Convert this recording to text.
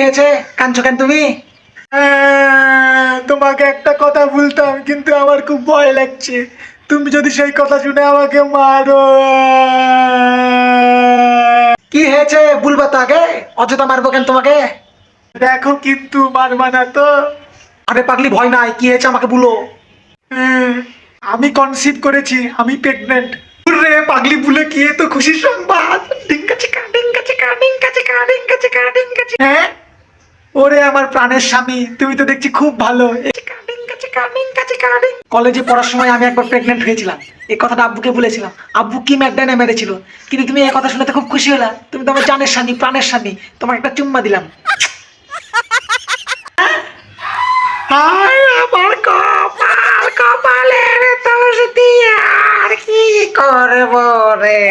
হয়েছে কাঁদছো কেন তুমি? আহ, তোমাকে একটা কথা বলতাম কিন্তু আমার খুব ভয় লাগছে। তুমি যদি সেই কথা শুনে আমাকে মারো। কি হয়েছে? বলবা তো আগে। অযথা মারবো কেন তোমাকে? দেখো কিন্তু মারবা না তো। আরে পাগলি ভয় নাই। কি হয়েছে আমাকে বলো। হ্যাঁ, আমি কনসিভ করেছি আমি প্রেগনেন্ট রে পাগলি বলে কি তো খুশির সংবাদ? ডিঙ্কা চিকা ডিঙ্কা চিকা ডিঙ্কা চিকা ডিঙ্কা চিকা ডিঙ্কা চিকা হ্যাঁ? ওরে আমার প্রাণের স্বামী তুমি তো দেখছি খুব ভালো। কলেজে পড়ার সময় আমি একবার প্রেগনেন্ট হয়েছিলাম। এই কথাটা আব্বুকে বলেছিলাম। আব্বু কি ম্যাকডানে মেরেছিল? কিন্তু তুমি এই কথা শুনে তো খুব খুশি হলা। তুমি তো আমার জানের স্বামী প্রাণের স্বামী। তোমাকে একটা চুম্মা দিলাম। আমার কপাল কপালের দোষ দিয়ে আর কি করব রে?